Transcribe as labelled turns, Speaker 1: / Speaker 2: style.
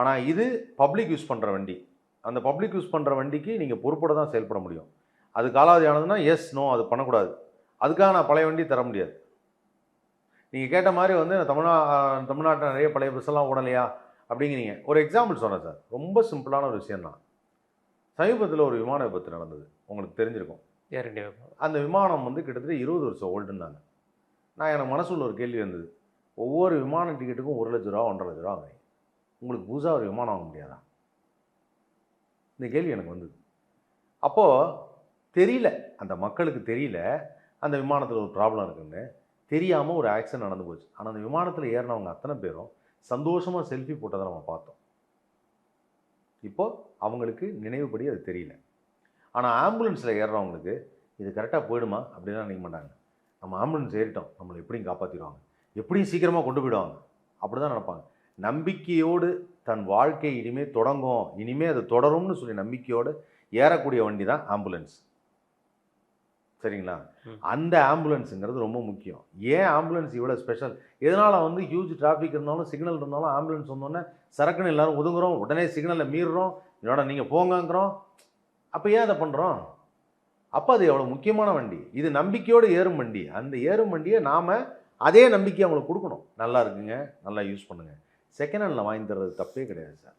Speaker 1: ஆனால் இது public use பண்ணுற வண்டி. அந்த பப்ளிக் யூஸ் பண்ணுற வண்டிக்கு நீங்கள் பொறுப்போட தான் செயல்பட முடியும். அது காலாவதி ஆனதுன்னா எஸ் நோ அது பண்ணக்கூடாது. அதுக்காக நான் பழைய வண்டி தர முடியாது. நீங்கள் கேட்ட மாதிரி வந்து தமிழ்நா தமிழ்நாட்டில் நிறைய பழைய பஸ்ஸெல்லாம் ஓடலையா? அப்படிங்கிறீங்க. ஒரு எக்ஸாம்பிள் சொன்னேன் சார். ரொம்ப சிம்பிளான ஒரு விஷயம் தான் சமீபத்தில் ஒரு விமான விபத்து நடந்தது. உங்களுக்கு தெரிஞ்சிருக்கும்.
Speaker 2: Air India.
Speaker 1: அந்த விமானம் வந்து கிட்டத்தட்ட இருபது வருஷம் ஓல்டுன்னாங்க. நான் எனக்கு மனசுல ஒரு கேள்வி இருந்தது ஒவ்வொரு விமான டிக்கெட்டுக்கும் ஒரு லட்ச ரூபா ஒன்றரை லட்ச ரூபா வாங்குறீங்க. உங்களுக்கு புதுசாக ஒரு விமானம் வாங்க முடியாதா? இந்த கேள்வி எனக்கு வந்தது. அப்போது தெரியல அந்த மக்களுக்கு தெரியல அந்த விமானத்தில் ஒரு ப்ராப்ளம் இருக்குன்னு தெரியாமல் ஒரு ஆக்சிடென்ட் நடந்து போச்சு. ஆனால் அந்த விமானத்தில் ஏறினவங்க அத்தனை பேரும் சந்தோஷமாக செல்ஃபி போட்டதை நம்ம பார்த்தோம். இப்போது அவங்களுக்கு நினைவுபடி அது தெரியல. ஆனால் ஆம்புலன்ஸில் ஏறுறவங்களுக்கு இது கரெக்டாக போயிடுமா? அப்படிலாம் நினைக்க மாட்டாங்க. நம்ம ஆம்புலன்ஸ் ஏறிட்டோம். நம்மளை எப்படியும் காப்பாற்றிடுவாங்க எப்படியும் சீக்கிரமாக கொண்டு போயிடுவாங்க. அப்படி தான் நினப்பாங்க. நம்பிக்கையோடு தன் வாழ்க்கை இனிமேல் தொடங்கும் இனிமேல் அது தொடரும்னு சொல்லி நம்பிக்கையோடு ஏறக்கூடிய வண்டி தான் ஆம்புலன்ஸ். சரிங்களா. அந்த ஆம்புலன்ஸுங்கிறது ரொம்ப முக்கியம். ஏன் ஆம்புலன்ஸ் இவ்வளோ ஸ்பெஷல்? எதனால் வந்து ஹியூஜ் டிராஃபிக் இருந்தாலும் சிக்னல் இருந்தாலும் ஆம்புலன்ஸ் வந்தோடனே சரக்குன்னு எல்லாரும் ஒதுங்குறோம் உடனே சிக்னலை மீறுறோம் இதோட நீங்கள் போங்கங்கிறோம். அப்போ ஏன் அதை பண்ணுறோம் அப்போ அது எவ்வளோ முக்கியமான வண்டி. இது நம்பிக்கையோடு ஏறும் வண்டி. அந்த ஏறும் வண்டியை நாம் அதே நம்பிக்கை அவங்களுக்கு கொடுக்கணும். நல்லா இருக்குங்க நல்லா யூஸ் பண்ணுங்கள் செகண்ட் ஹேண்டில் வாங்கி தர்றது தப்பே கிடையாது சார்.